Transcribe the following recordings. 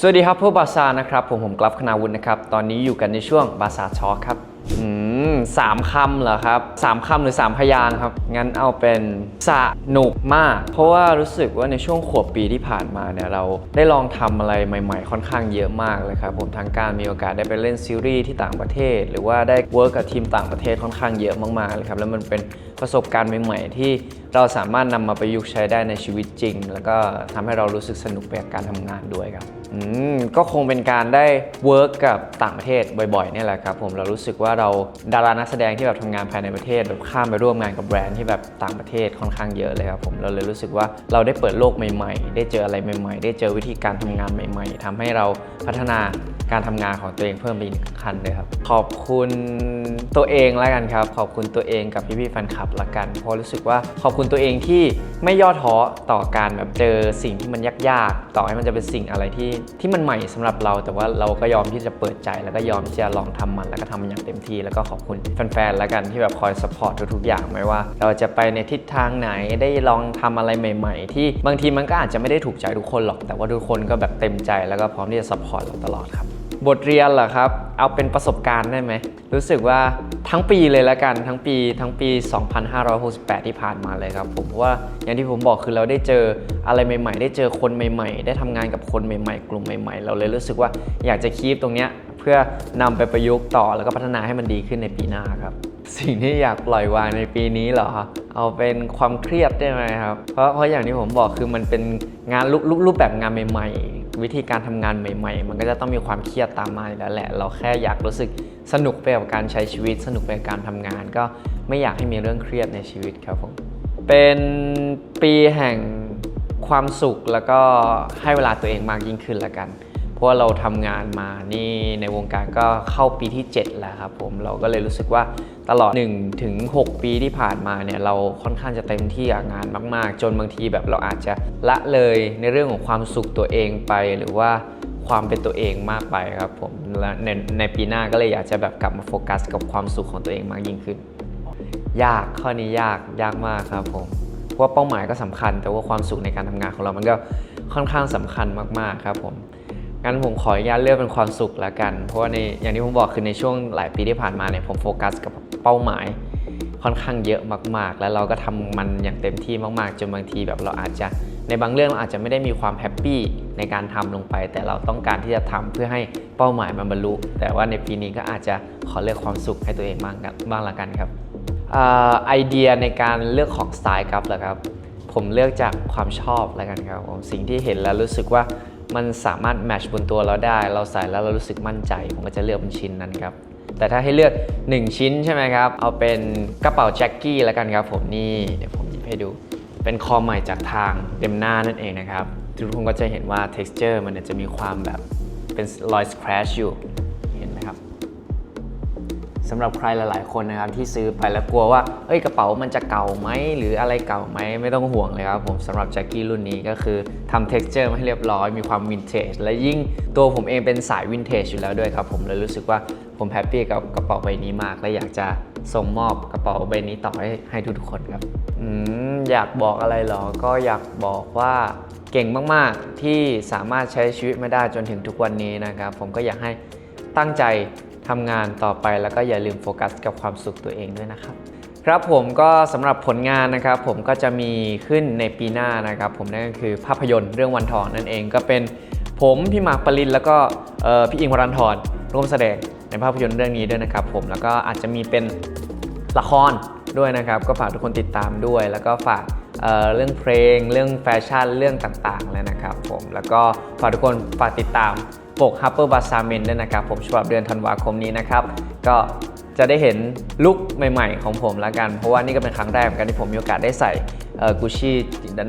สวัสดีครับพวกบาซานะครับ ผมผมกลับคณาวุฒินะครับ ตอนนี้อยู่กันในช่วงบาซาชอครับอืมสามคำเหรอครับสามคำหรือสามพยางครับ งั้นเอาเป็นสนุกมาก เพราะว่ารู้สึกว่าในช่วงขวบปีที่ผ่านมาเนี่ยเราได้ลองทำอะไรใหม่ๆ ค่อนข้างเยอะมากเลยครับผมทางการมีโอกาสได้ไปเล่นซีรีส์ที่ต่างประเทศ หรือว่าได้เวิร์กกับทีมต่างประเทศค่อนข้างเยอะมากๆเลยครับแล้วมันเป็นประสบการณ์ใหม่ๆ ที่เราสามารถนำมาประยุกต์ใช้ได้ในชีวิตจริง แล้วก็ทำให้เรารู้สึกสนุกไปกับการทำงานด้วยครับอืมก็คงเป็นการได้เวิร์กกับต่างประเทศบ่อยๆเนี่ยแหละครับผมเรารู้สึกว่าเราดารานักแสดงที่แบบทำงานภายในประเทศแบบข้ามไปร่วมงานกับแบรนด์ที่แบบต่างประเทศค่อนข้างเยอะเลยครับผมเราเลยรู้สึกว่าเราได้เปิดโลกใหม่ ๆ ได้เจออะไรใหม่ ๆ ได้เจอวิธีการทำงานใหม่ ๆทำให้เราพัฒนา การทำงานของตัวเองเพิ่มไปอีกขั้นเลยครับ ขอบคุณตัวเองแล้วกันครับ ขอบคุณตัวเองกับพี่ๆแฟนคลับละกัน เพราะรู้สึกว่าขอบคุณตัวเองที่ไม่ย่อท้อต่อการแบบเจอสิ่งที่มันยากๆ ต่อให้มันจะเป็นสิ่งอะไรที่ที่มันใหม่สำหรับเรา แต่ว่าเราก็ยอมที่จะเปิดใจ แล้วก็ยอมที่จะลองทำมันแล้วก็ทำมันอย่างเต็มที่ แล้วก็ขอบคุณแฟนๆแล้วกันที่แบบคอยสปอร์ตทุกๆอย่างไม่ว่า เราจะไปในทิศทางไหนได้ลองทำอะไรใหม่ ๆ ที่บางทีมันก็อาจจะไม่ได้ถูกใจทุกคนหรอก แต่ว่าทุกคนก็แบบเต็มใจแล้วก็พร้อมที่จะสปอร์ตเราตลอดครับ บทเรียนเหรอครับ เอาเป็นประสบการณ์ได้ไหม รู้สึกว่าทั้งปีเลยละกันทั้งปีทั้งปี 2568 ที่ผ่านมาเลยครับ ผมเพราะว่าอย่างที่ผมบอกคือเราได้เจออะไรใหม่ ๆ ได้เจอคนใหม่ ๆ ได้ทำงานกับคนใหม่ ๆ กลุ่มใหม่ ๆ เราเลยรู้สึกว่าอยากจะคีปตรงเนี้ยเพื่อนำไปประยุกต์ต่อแล้วก็พัฒนาให้มันดีขึ้นในปีหน้าครับ สิ่งที่อยากปล่อยวางในปีนี้เหรอเอาเป็นความเครียดได้ไหมครับ เพราะเพราะอย่างที่ผมบอกคือมันเป็นงานรูปรูปรูปแบบงานใหม่ ๆ วิธีการทำงานใหม่ ๆ มันก็จะต้องมีความเครียดตามมาอยู่แล้วแหละ เราแค่อยากรู้สึกสนุกไปกับการใช้ชีวิต สนุกไปกับการทำงาน ก็ไม่อยากให้มีเรื่องเครียดในชีวิตครับผมเป็นปีแห่งความสุขแล้วก็ให้เวลาตัวเองมากยิ่งขึ้นละกัน เพราะเราทำงานมานี่ในวงการก็เข้าปีที่ 7 แล้วครับผมเราก็เลยรู้สึกว่าตลอด1ถึง6ปีที่ผ่านมาเนี่ยเราค่อนข้างจะเต็มที่กับงานมากๆ จนบางทีแบบเราอาจจะละเลยในเรื่องของความสุขตัวเองไปหรือว่าความเป็นตัวเองมากไปครับผมและในในปีหน้าก็เลยอยากจะแบบกลับมาโฟกัสกับความสุขของตัวเองมากยิ่งขึ้น ยากข้อนี้ยากยากมากครับผมเพราะว่าเป้าหมายก็สำคัญ แต่ว่าความสุขในการทำงานของเรามันก็ค่อนข้างสำคัญมากๆครับผม งั้นผมขออนุญาตเลือกเป็นความสุขละกัน เพราะว่าในอย่างที่ผมบอกคือในช่วงหลายปีที่ผ่านมาเนี่ยผมโฟกัสกับเป้าหมาย ค่อนข้างเยอะมาก ๆ แล้วเราก็ทำมันอย่างเต็มที่มากๆจนบางทีแบบเราอาจจะในบางเรื่องเราอาจจะไม่ได้มีความแฮปปี้ในการทำลงไป แต่เราต้องการที่จะทำเพื่อให้เป้าหมายมันบรรลุ แต่ว่าในปีนี้ก็อาจจะขอเลือกความสุขให้ตัวเองบ้างกันบ้างละกันครับอไอเดียในการเลือกของสไตล์ครับเหรอครับ ผมเลือกจากความชอบแล้วกันครับผมสิ่งที่เห็นแล้วรู้สึกว่ามันสามารถแมชบนตัวเราได้ เราใส่แล้วเรารู้สึกมั่นใจ ผมก็จะเลือกเป็นชิ้นนั้นครับ แต่ถ้าให้เลือก 1 ชิ้นใช่ไหมครับ เอาเป็นกระเป๋าแจ็คกี้แล้วกันครับผมนี่เดี๋ยวผมหยิบให้ดู เป็นคอใหม่จากทางเดมนานั่นเองนะครับทุกคนก็จะเห็นว่า texture มันจะมีความแบบเป็นรอย scratch อยู่ สำหรับใครหลาย ๆ คนนะครับที่ซื้อไปแล้วกลัวว่าเอ้ยกระเป๋ามันจะเก่าไหมหรืออะไรเก่าไหมไม่ต้องห่วงเลยครับผมสำหรับแจ็คกี้รุ่นนี้ก็คือทำ texture มาให้เรียบร้อยมีความวินเทจและยิ่งตัวผมเองเป็นสายวินเทจอยู่แล้วด้วยครับผมเลยรู้สึกว่าผมแฮปปี้กับกระเป๋าใบนี้มาก และอยากจะส่งมอบกระเป๋าใบนี้ต่อให้ให้ทุกๆคนครับอืมอยากบอกอะไรเหรอ ก็อยากบอกว่าเก่งมาก ๆ ที่สามารถใช้ชีวิตมาได้จนถึงทุกวันนี้นะครับ ผมก็อยากให้ตั้งใจ ทำงานต่อไปแล้วก็อย่าลืมโฟกัสกับความสุขตัวเองด้วยนะครับ ครับผมก็สำหรับผลงานนะครับผมก็จะมีขึ้นในปีหน้านะครับ ผมนั่นก็คือภาพยนตร์เรื่องวันทองนั่นเองก็เป็นผมพี่หมากปรินแล้วก็พี่อิงวรันทรร่วมแสดงในภาพยนตร์เรื่องนี้ด้วยนะครับ ผมแล้วก็อาจจะมีเป็นละครด้วยนะครับ ก็ฝากทุกคนติดตามด้วย แล้วก็ฝากเเรื่องเพลง เรื่องแฟชั่นเรื่องต่างๆเลยนะครับ ผมแล้วก็ฝากทุกคนฝากติดตาม ปก Harper b a z a r Men ด้วยนะครับ ผมฉบับเดือนธันวาคมนี้นะครับ ก็จะได้เห็นลุคใหม่ๆ ของผมละกัน เพราะว่านี่ก็เป็นครั้งแรกเหมือนกันที่ผมมีโอกาสได้ใส่กุชชี่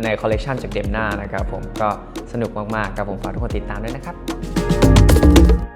ในคอลเลกชันจากเดมหน้านะครับผมก็สนุกมากๆครับผมฝากทุกคนติดตามด้วยนะครับ